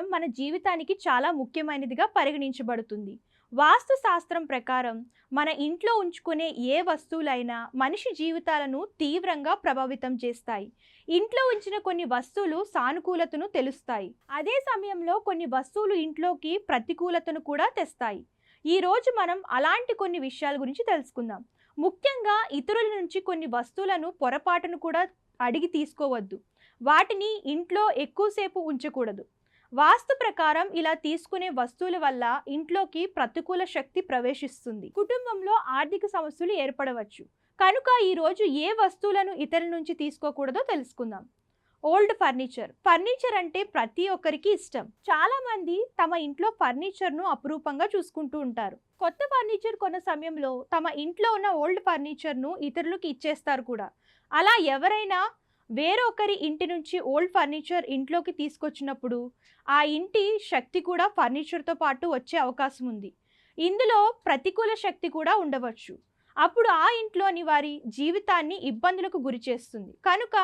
శాస్త్రం మన జీవితానికి చాలా ముఖ్యమైనదిగా పరిగణించబడుతుంది. వాస్తు శాస్త్రం ప్రకారం మన ఇంట్లో ఉంచుకునే ఏ వస్తువులైనా మనిషి జీవితాలను తీవ్రంగా ప్రభావితం చేస్తాయి. ఇంట్లో ఉంచిన కొన్ని వస్తువులు సానుకూలతను తెలుస్తాయి. అదే సమయంలో కొన్ని వస్తువులు ఇంట్లోకి ప్రతికూలతను కూడా తెస్తాయి. ఈ రోజు మనం అలాంటి కొన్ని విషయాల గురించి తెలుసుకుందాం. ముఖ్యంగా ఇతరుల నుంచి కొన్ని వస్తువులను పొరపాటును కూడా అడిగి తీసుకోవద్దు. వాటిని ఇంట్లో ఎక్కువసేపు ఉంచకూడదు. వాస్తు ప్రకారం ఇలా తీసుకునే వస్తువుల వల్ల ఇంట్లోకి ప్రతికూల శక్తి ప్రవేశిస్తుంది. కుటుంబంలో ఆర్థిక సమస్యలు ఏర్పడవచ్చు. కనుక ఈరోజు ఏ వస్తువులను ఇతరుల నుంచి తీసుకోకూడదో తెలుసుకుందాం. Old furniture. ఫర్నిచర్ అంటే ప్రతి ఒక్కరికి ఇష్టం. చాలా మంది తమ ఇంట్లో ఫర్నిచర్ను అపురూపంగా చూసుకుంటూ ఉంటారు. కొత్త ఫర్నిచర్ కొన్న సమయంలో తమ ఇంట్లో ఉన్న ఓల్డ్ ఫర్నిచర్ను ఇతరులకు ఇచ్చేస్తారు కూడా. అలా ఎవరైనా వేరొకరి ఇంటి నుంచి ఓల్డ్ ఫర్నిచర్ ఇంట్లోకి తీసుకొచ్చినప్పుడు ఆ ఇంటి శక్తి కూడా ఫర్నిచర్తో పాటు వచ్చే అవకాశం ఉంది. ఇందులో ప్రతికూల శక్తి కూడా ఉండవచ్చు. అప్పుడు ఆ ఇంట్లోని వారి జీవితాన్ని ఇబ్బందులకు గురి చేస్తుంది. కనుక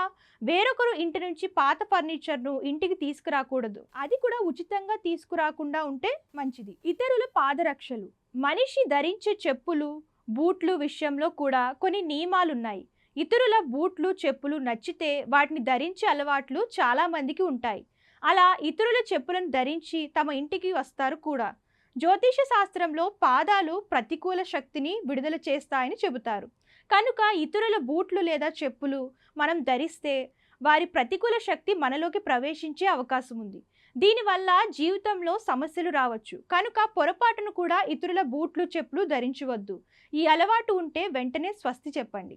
వేరొకరు ఇంటి నుంచి పాత ఫర్నిచర్ను ఇంటికి తీసుకురాకూడదు. అది కూడా ఉచితంగా తీసుకురాకుండా ఉంటే మంచిది. ఇతరుల పాదరక్షలు మనిషి ధరించే చెప్పులు బూట్లు విషయంలో కూడా కొన్ని నియమాలున్నాయి. ఇతరుల బూట్లు చెప్పులు నచ్చితే వాటిని ధరించే అలవాట్లు చాలామందికి ఉంటాయి. అలా ఇతరుల చెప్పులను ధరించి తమ ఇంటికి వస్తారు కూడా. జ్యోతిష శాస్త్రంలో పాదాలు ప్రతికూల శక్తిని విడుదల చేస్తాయని చెబుతారు. కనుక ఇతరుల బూట్లు లేదా చెప్పులు మనం ధరిస్తే వారి ప్రతికూల శక్తి మనలోకి ప్రవేశించే అవకాశం ఉంది. దీనివల్ల జీవితంలో సమస్యలు రావచ్చు. కనుక పొరపాటును కూడా ఇతరుల బూట్లు చెప్పులు ధరించవద్దు. ఈ అలవాటు ఉంటే వెంటనే స్వస్తి చెప్పండి.